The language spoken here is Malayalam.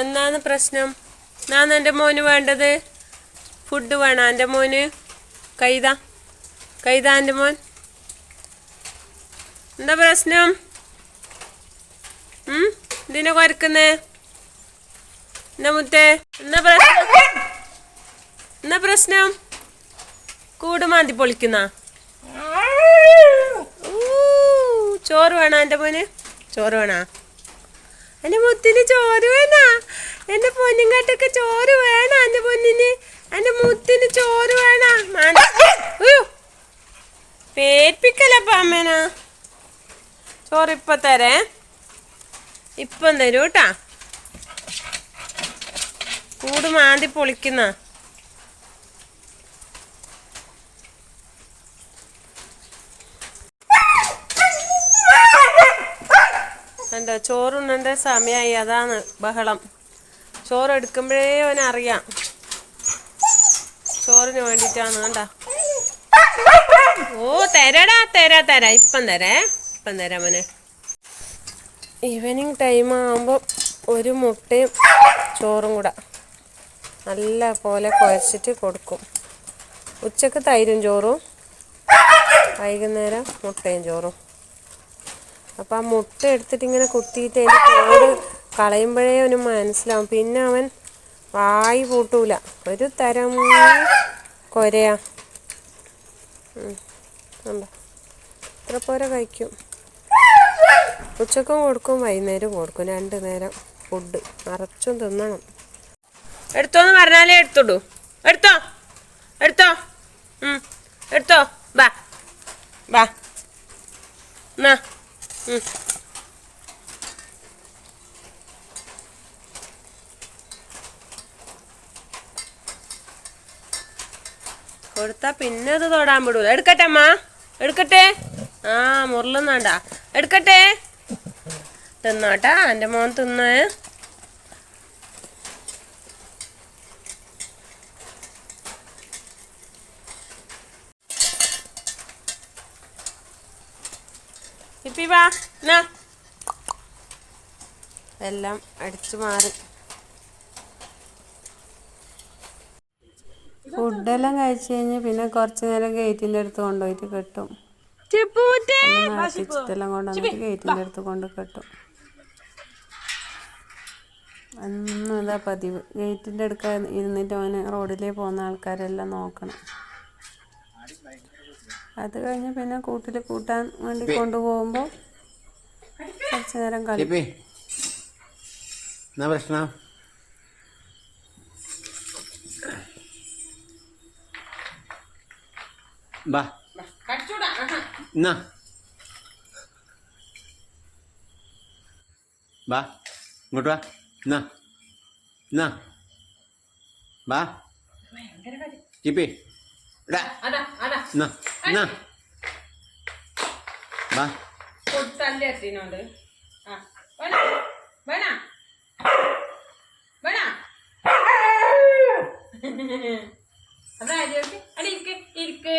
എന്നാണ് പ്രശ്നം? ഞാൻ എന്റെ മോന് വേണ്ടത്? ഫുഡ് വേണം? എന്റെ മോന്? കൈത. കൈത എന്റെ മോൻ. എന്താ പ്രശ്നം? ഇതിനെ കുരക്കുന്നേ? എന്നാ മുത്തേ? എന്നാ പ്രശ്നം? എന്നാ പ്രശ്നം? കൂട് മാന്തി പൊളിക്കുന്ന? ചോറ് വേണോ എന്റെ മോന്? ചോറ് വേണോ? എന്റെ മുത്തിന് ചോറ് വേണോ. എന്റെ പൊന്നുങ്ങാട്ടൊക്കെ ചോറ് വേണ എന്റെ പൊന്നിന്. എന്റെ മുത്തിന് ചോറ് വേണം. അമ്മേനാ? ചോറ് ഇപ്പൊ തരേ. ഇപ്പം തരൂ കേട്ടാ കൂട് മാന്തി പൊളിക്കുന്ന. എന്താ ചോറുണ്ണേണ്ട സമയമായി അതാണ് ബഹളം. ചോറ് എടുക്കുമ്പോഴേ അവനറിയാം. ചോറിന് വേണ്ടിയിട്ടാണ്. കണ്ട? ഓ തരടാ തരാ തരാ. ഇപ്പം തരേ ഇപ്പം തരാം അവന് ഈവനിങ് ടൈം ആകുമ്പോൾ ഒരു മുട്ടയും ചോറും കൂടെ. നല്ല പോലെ കുഴച്ചിട്ട് കൊടുക്കും. ഉച്ചയ്ക്ക് തൈരും ചോറും വൈകുന്നേരം മുട്ടയും ചോറും. അപ്പം ആ മുട്ട എടുത്തിട്ട് ഇങ്ങനെ കുത്തിയിട്ട് അതിന്റെ തോട് കളയുമ്പോഴേ അവന് മനസ്സിലാവും. പിന്നെ അവൻ വായി പൂട്ടൂല. ഒരു തരം കൊരയാ. എത്ര ഇത്ര പോരെ കഴിക്കും. ഉച്ചക്കും കൊടുക്കും വൈകുന്നേരം കൊടുക്കും. രണ്ട് നേരം ഫുഡ് നിറച്ചും തിന്നണം. എടുത്തോന്ന് പറഞ്ഞാലേ എടുത്തോടൂ എടുത്തോ? എടുത്തോ. എടുത്തോ? ബാ. ബാ. എന്നാ. കൊടുത്താ പിന്നെ അത് തൊടാൻ വിടൂല. എടുക്കട്ടെ അമ്മ? എടുക്കട്ടെ? ആ മുറിലൊന്നാണ്ടാ എടുക്കട്ടെ? തിന്നോട്ടാ എന്റെ മോൻ തിന്നേ. ഇപ്പി വാ എന്നാ എല്ലാം അടിച്ചു മാറി. ഫുഡെല്ലാം കഴിച്ചു കഴിഞ്ഞ് പിന്നെ കുറച്ച് നേരം ഗേറ്റിന്റെ അടുത്ത് കൊണ്ടുപോയിട്ട് കെട്ടും. ചിത്തെല്ലാം കൊണ്ടുവന്നിട്ട് ഗേറ്റിന്റെ അടുത്ത് കൊണ്ട് കെട്ടും. ഇതാ പതിവ്. ഗേറ്റിന്റെ അടുക്ക ഇരുന്നിട്ട് അവന് റോഡിലേ പോകുന്ന ആൾക്കാരെല്ലാം നോക്കണം. അത് കഴിഞ്ഞ് പിന്നെ കൂട്ടിൽ കൂട്ടാൻ വേണ്ടി കൊണ്ടുപോകുമ്പോൾ കുറച്ച് നേരം കളി. എന്നാ പ്രശ്നം? ബാ. എന്നാ? ബാ. ഇങ്ങോട്ട് വാ. എന്നാ? എന്നാ? ബാ. ചിപ്പി ഇടാ എന്നാ? എന്നാ വാ കൊടുത്തല്ലേ എത്തിനോണ്ട് ആ വേണ വേണ വേണ അതാ ഇരിക്ക് ഇരിക്ക്